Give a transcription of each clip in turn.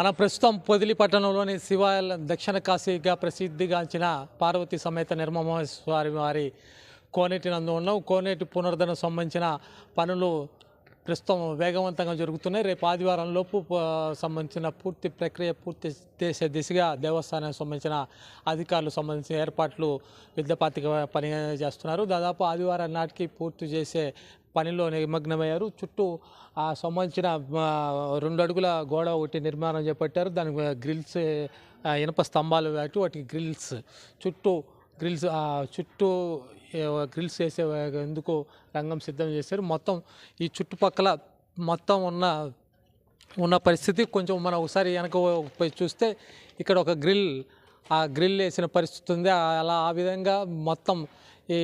మన ప్రస్తుతం పొదిలి పట్టణంలోని శివాలయ దక్షిణ కాశీగా ప్రసిద్ధిగాంచిన పార్వతి సమేత నిర్మమేశ్వరి వారి కోనేటి నందు ఉన్నాం. కోనేటి పునరుద్ధరణ సంబంధించిన పనులు ప్రస్తుతం వేగవంతంగా జరుగుతున్నాయి. రేపు ఆదివారం లోపు సంబంధించిన పూర్తి ప్రక్రియ పూర్తి చేసే దిశగా దేవస్థానానికి సంబంధించిన అధికారులు సంబంధించిన ఏర్పాట్లు యుద్ధపాతిక పని చేస్తున్నారు. దాదాపు ఆదివారం నాటికి పూర్తి చేసే పనిలో నిమగ్నమయ్యారు. చుట్టూ ఆ సంబంధించిన రెండు అడుగుల గోడ ఒకటి నిర్మాణం చేపట్టారు. దానికి గ్రిల్స్ ఇనప స్తంభాలు వాటి వాటికి గ్రిల్స్ చుట్టూ గ్రిల్స్ చుట్టూ గ్రిల్స్ వేసే ఎందుకు రంగం సిద్ధం చేశారు. మొత్తం ఈ చుట్టుపక్కల మొత్తం ఉన్న ఉన్న పరిస్థితి కొంచెం మనం ఒకసారి వెనక పోయి చూస్తే ఇక్కడ ఒక గ్రిల్ ఆ గ్రిల్ వేసిన పరిస్థితి ఉంది. అలా ఆ విధంగా మొత్తం ఈ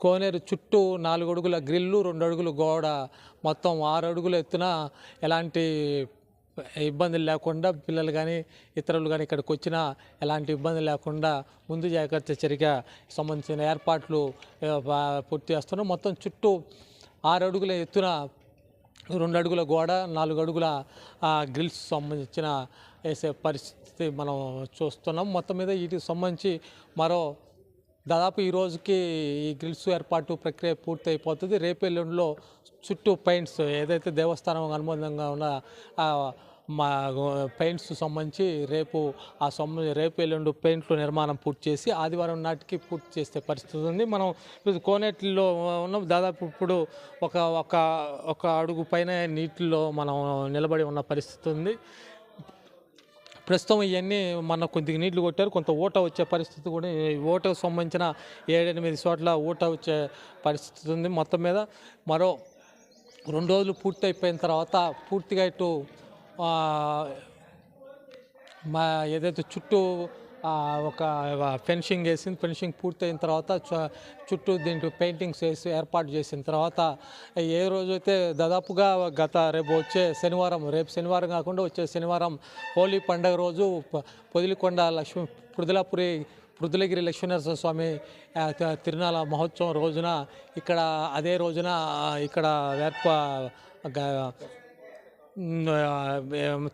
కోనేరు చుట్టూ నాలుగు అడుగుల గ్రిల్లు రెండు అడుగులు గోడ మొత్తం ఆరు అడుగులు ఎత్తున ఎలాంటి ఇబ్బందులు లేకుండా పిల్లలు కానీ ఇతరులు కానీ ఇక్కడికి వచ్చినా ఎలాంటి ఇబ్బంది లేకుండా ముందు జాగ్రత్త చర్యగా సంబంధించిన ఏర్పాట్లు పూర్తి చేస్తున్నాం. మొత్తం చుట్టూ ఆరు అడుగుల ఎత్తున రెండు అడుగుల గోడ నాలుగు అడుగుల ఆ, గ్రిల్స్ సంబంధించిన వేసే పరిస్థితి మనం చూస్తున్నాం. మొత్తం మీద వీటికి సంబంధించి మరో దాదాపు ఈ రోజుకి ఈ గ్రిల్స్ ఏర్పాటు ప్రక్రియ పూర్తి అయిపోతుంది రేపు ఎల్లుండిలో చుట్టూ పెయింట్స్ ఏదైతే దేవస్థానం అనుబంధంగా ఉన్న మా పెయింట్స్ సంబంధించి రేపు ఆ సొమ్ము రేపు ఎల్లుండి పెయింట్లు నిర్మాణం పూర్తి చేసి ఆదివారం నాటికి పూర్తి చేసే పరిస్థితి ఉంది. మనం కోనేటిలో ఉన్నాం. దాదాపు ఇప్పుడు ఒక ఒక ఒక అడుగు పైన నీటిలో మనం నిలబడి ఉన్న పరిస్థితి ఉంది. ప్రస్తుతం ఇవన్నీ మన కొద్దిగా నీళ్ళు కొట్టారు. కొంత ఊట వచ్చే పరిస్థితి కూడా ఓటకు సంబంధించిన ఏడెనిమిది చోట్ల ఊట వచ్చే పరిస్థితి ఉంది మొత్తం మీద. మరో రెండు రోజులు పూర్తి అయిపోయిన తర్వాత పూర్తిగా ఇటు మా ఏదైతే చుట్టూ ఒక ఫెన్షింగ్ వేసింది ఫెన్షింగ్ పూర్తయిన తర్వాత చుట్టూ దీంట్లో పెయింటింగ్స్ వేసి ఏర్పాటు చేసిన తర్వాత ఏ రోజైతే దాదాపుగా గత రేపు వచ్చే శనివారం రేపు శనివారం కాకుండా వచ్చే శనివారం హోలీ పండగ రోజు పొదిలికొండ లక్ష్మీ పృథులాపురి పృథులగిరి లక్ష్మీనరసింహ స్వామి తిరునాల మహోత్సవం రోజున ఇక్కడ అదే రోజున ఇక్కడ వేర్ప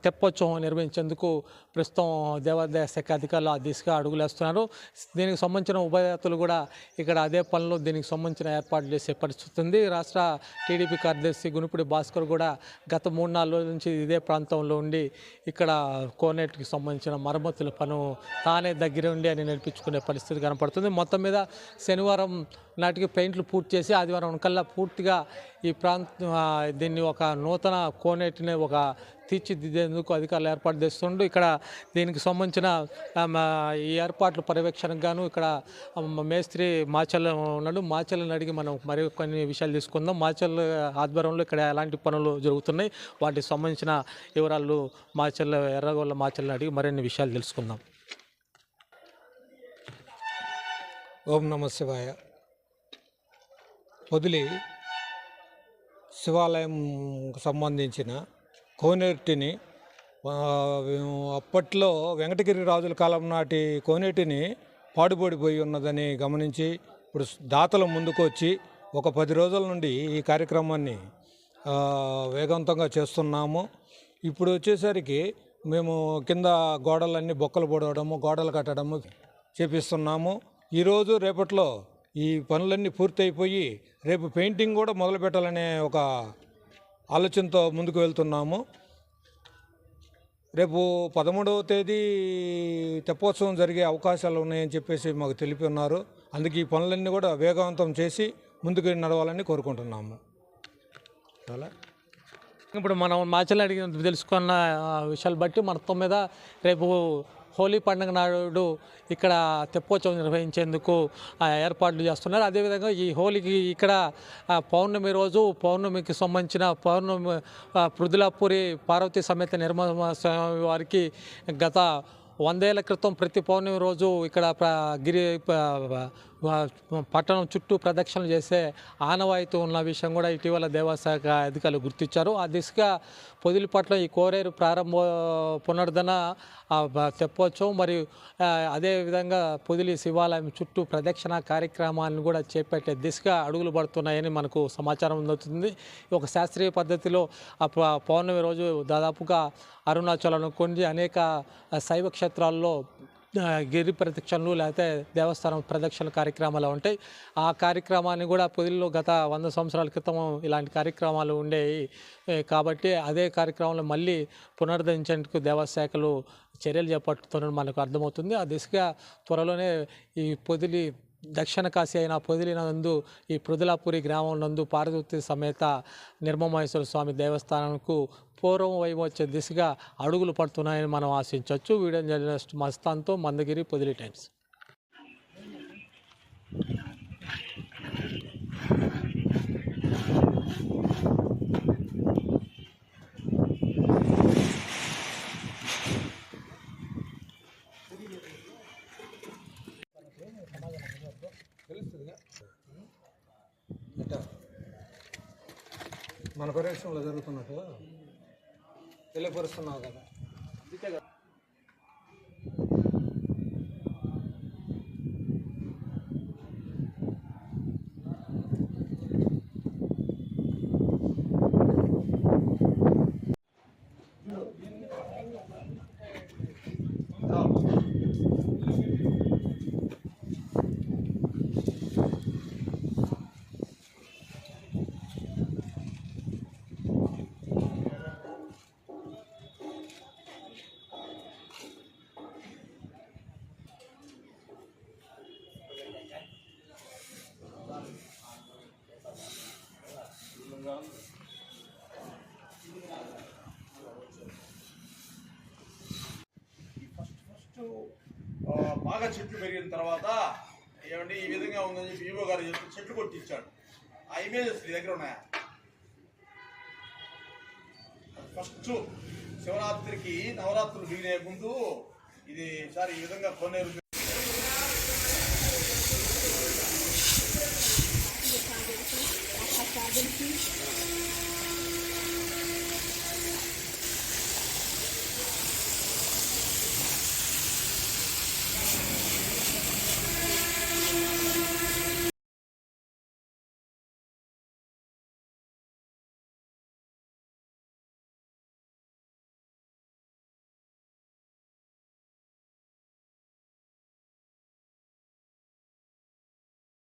తెప్పోత్సవం నిర్వహించేందుకు ప్రస్తుతం దేవాదాయ శాఖ అధికారులు ఆ దిశగా అడుగులేస్తున్నారు. దీనికి సంబంధించిన ఉభయతలు కూడా ఇక్కడ అదే పనులు దీనికి సంబంధించిన ఏర్పాట్లు చేసే పరిస్థితి ఉంది. రాష్ట్ర టీడీపీ కార్యదర్శి గునిపుడి భాస్కర్ కూడా గత మూడు నాలుగు రోజుల నుంచి ఇదే ప్రాంతంలో ఉండి ఇక్కడ కోనేటికి సంబంధించిన మరమ్మతుల పను తానే దగ్గర ఉండి అని నడిపించుకునే పరిస్థితి కనపడుతుంది. మొత్తం మీద శనివారం నాటికి పెయింట్లు పూర్తి చేసి ఆదివారం కల్లా పూర్తిగా ఈ ప్రాంతం దీన్ని ఒక నూతన కోనేటిని ఒక తీర్చిదిద్దేందుకు అధికారులు ఏర్పాటు చేస్తుండ్రు ఇక్కడ దీనికి సంబంధించిన ఈ ఏర్పాట్లు పర్యవేక్షణకు గాను ఇక్కడ మేస్త్రి మాచల్ ఉన్నాడు. మాచల్ని అడిగి మనం మరి కొన్ని విషయాలు తీసుకుందాం. మాచల్ ఆధ్వర్యంలో ఇక్కడ ఎలాంటి పనులు జరుగుతున్నాయి? వాటికి సంబంధించిన వివరాలు మాచల్ ఎర్రగోళ్ళ మాచల్ని అడిగి మరిన్ని విషయాలు తెలుసుకుందాం. ఓం నమ శివాయ. వదిలి శివాలయం సంబంధించిన కోనేటిని అప్పట్లో వెంకటగిరి రాజుల కాలం నాటి కోనేటిని పాడుబడిపోయి ఉన్నదని గమనించి ఇప్పుడు దాతలు ముందుకు వచ్చి ఒక పది రోజుల నుండి ఈ కార్యక్రమాన్ని వేగవంతంగా చేస్తున్నాము. ఇప్పుడు వచ్చేసరికి మేము కింద గోడలన్నీ బొక్కలు పొడవడము గోడలు కట్టడము చేపిస్తున్నాము. ఈరోజు రేపట్లో ఈ పనులన్నీ పూర్తయిపోయి రేపు పెయింటింగ్ కూడా మొదలు పెట్టాలనే ఒక ఆలోచనతో ముందుకు వెళ్తున్నాము. రేపు పదమూడవ తేదీ తెప్పోత్సవం జరిగే అవకాశాలు ఉన్నాయని చెప్పేసి మాకు తెలిపి ఉన్నారు. అందుకే ఈ పనులన్నీ కూడా వేగవంతం చేసి ముందుకు నడవాలని కోరుకుంటున్నాము. చాలా. ఇప్పుడు మనం మాచల్ అడిగిన తెలుసుకున్న విషయాలు బట్టి మొత్తం మీద రేపు హోలీ పండుగ నాడు ఇక్కడ తెప్పోత్సవం నిర్వహించేందుకు ఏర్పాట్లు చేస్తున్నారు. అదేవిధంగా ఈ హోలీకి ఇక్కడ పౌర్ణమి రోజు పౌర్ణమికి సంబంధించిన పౌర్ణమి పృథులాపురి పార్వతీ సమేత నిర్మల స్వామి వారికి గత వందేళ్ళ క్రితం ప్రతి పౌర్ణమి రోజు ఇక్కడ గిరి పట్టణం చుట్టూ ప్రదక్షిణలు చేసే ఆనవాయితీ ఉన్న విషయం కూడా ఇటీవల దేవశాఖ అధికారులు గుర్తించారు. ఆ దిశగా పొదిలిపట్ల ఈ కోరేరు ప్రారంభ పునరుద్ధరణ చెప్పవచ్చు మరియు అదేవిధంగా పొదిలి శివాలయం చుట్టూ ప్రదక్షిణ కార్యక్రమాలను కూడా చేపట్టే దిశగా అడుగులు పడుతున్నాయని మనకు సమాచారం అందుతుంది. ఒక శాస్త్రీయ పద్ధతిలో ఆ పౌర్ణమి రోజు దాదాపుగా అరుణాచలం కొండి అనేక శైవ క్షేత్రాల్లో గిరి ప్రదక్షిణలు లేకపోతే దేవస్థానం ప్రదక్షిణ కార్యక్రమాలు ఉంటాయి. ఆ కార్యక్రమాన్ని కూడా పొదిలిలో గత వంద సంవత్సరాల క్రితం ఇలాంటి కార్యక్రమాలు ఉండేవి కాబట్టి అదే కార్యక్రమంలో మళ్ళీ పునరుద్ధరించేందుకు దేవశాఖలు చర్యలు చేపట్టుతున్నది మనకు అర్థమవుతుంది. ఆ దిశగా త్వరలోనే ఈ పొదిలి దక్షిణ కాశీ అయిన పొదిలినందు ఈ పృథులాపురి గ్రామం నందు పార్వతి సమేత నిర్మమహేశ్వర స్వామి దేవస్థానంకు పూర్వం వైపు వచ్చే దిశగా అడుగులు పడుతున్నాయని మనం ఆశించవచ్చు. వీడియో జర్నలిస్ట్ మస్తాన్తో మందగిరి పొదిలి టైమ్స్. మన పర్యవేక్షణలో జరుగుతున్నట్టు తెలియపరుస్తున్నావు కదా. ఫస్ట్ బాగా చెట్లు పెరిగిన తర్వాత ఏమండి ఈ విధంగా ఉందని చెప్పి ఈవో గారు చెప్పి చెట్లు కొట్టించాడు. ఆ ఇమేజెస్ నీ దగ్గర ఉన్నాయా? ఫస్ట్ శివరాత్రికి నవరాత్రులు బిగినే ముందు ఇది సార్ ఈ విధంగా కొన్నేరు